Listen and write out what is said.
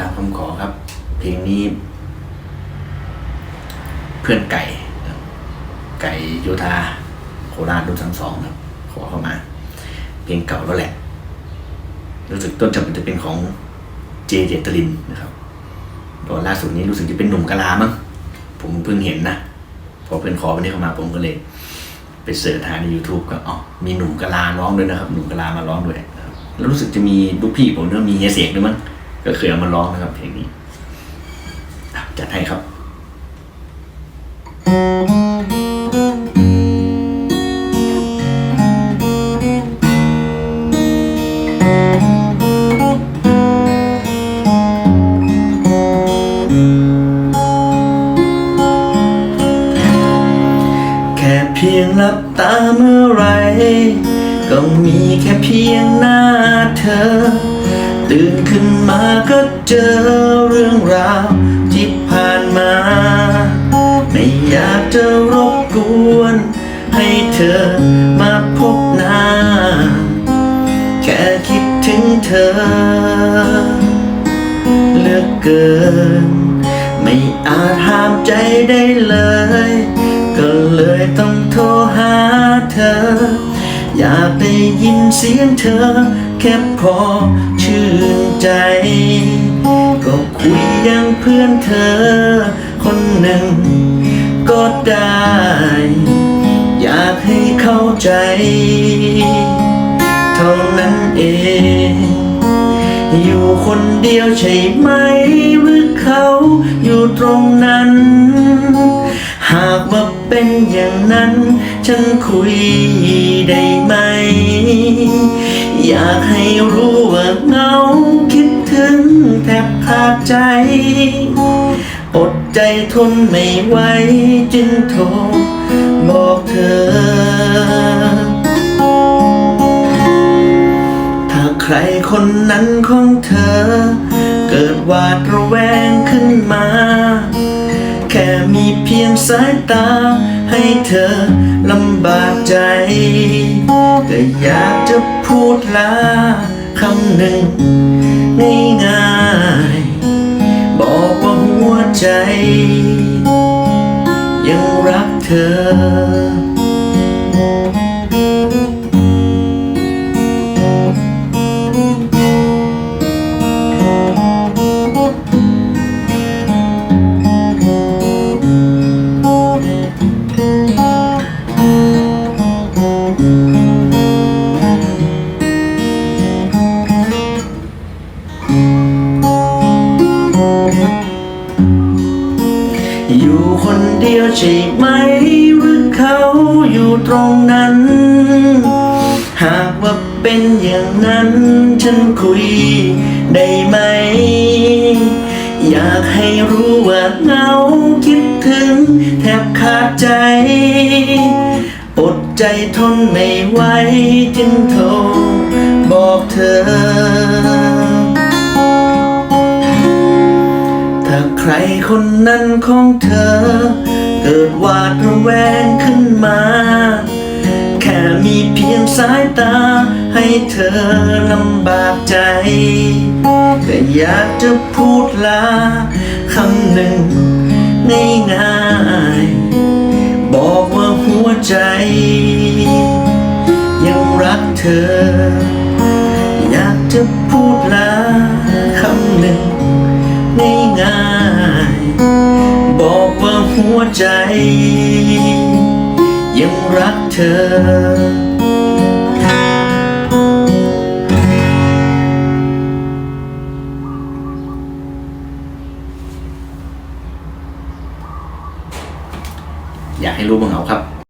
ตามคำขอครับ เพลงนี้ เพื่อนไก่ ไก่โยธาโคราชรุ่นทั้งสองครับ ขอเข้ามา เพลงเก่าแล้วแหละ รู้สึกต้นฉบับจะเป็นของเจเจตลินนะครับตอนล่าสุดนี้รู้สึกจะเป็นหนุ่มกะลามั้งผมเพิ่งเห็นนะพอเพื่อนขอวันนี้เข้ามาผมก็เลยไปเสิร์ชหาใน YouTube ก็อ๋อมีหนุ่มกะลาร้องด้วยนะครับ หนุ่มกะลามาร้องด้วยแล้วรู้สึกจะมีลูกพี่ผมเนื่อมีเฮียเสกด้วยมั้ง ก็เคยเอามาร้องนะครับเพลงนี้อะจัดให้ครับ แค่เพียงหลับตาเมื่อไร ก็มีแค่เพียงหน้าเธอ ตื่นขึ้นมาก็เจอเรื่องราวที่ผ่านมา ไม่อยากจะรบกวน ให้เธอมาพบหน้า แค่คิดถึงเธอเลือกเกิน ไม่อาจห้ามใจได้เลย ก็เลยต้องโทรหาเธอ อยากได้ยินเสียงเธอ แค่พอชื่นใจ ก็คุยยังเพื่อนเธอ คนหนึ่งก็ได้ อยากให้เข้าใจ เท่านั้นเอง อยู่คนเดียวใช่ไหม หรือเขาอยู่ตรงนั้น หากว่าเป็นอย่างนั้น ฉันคุยได้ไหมากให้รู้ว่าเงาคิดถึงแทบขาดใจ อดใจทนไม่ไหวจึงโทรบอกเธอ ถ้าใครคนนั้นของเธอ เกิดหวาดระแวงขึ้นมา แค่มีเพียงสายตา ให้เธอลำบากใจก็อยากจะพูดลาคำหนึ่งง่ายๆบอกว่าหัวใจ ยังรักเธอ เดียวใช่ไหมหรือเขาอยู่ตรงนั้น หากว่าเป็นอย่างนั้น ฉันคุยได้ไหม อยากให้รู้ว่าเหงาคิดถึงแทบขาดใจ อดใจทนไม่ไหวจึงโทรบอกเธอถ้าใครคนนั้นของเธอ เกิดหวาดระแวงขึ้นมา แค่มีเพียงสายตาให้เธอลำบากใจก็อยากจะพูดลาคำหนึ่งง่ายๆบอกว่าหัวใจ ยังรักเธอ อยากจะพูดลาคำหนึ่งง่ายๆบอกว่า หัวใจ ยังรักเธอ อยากให้รู้บ้างเหงาครับ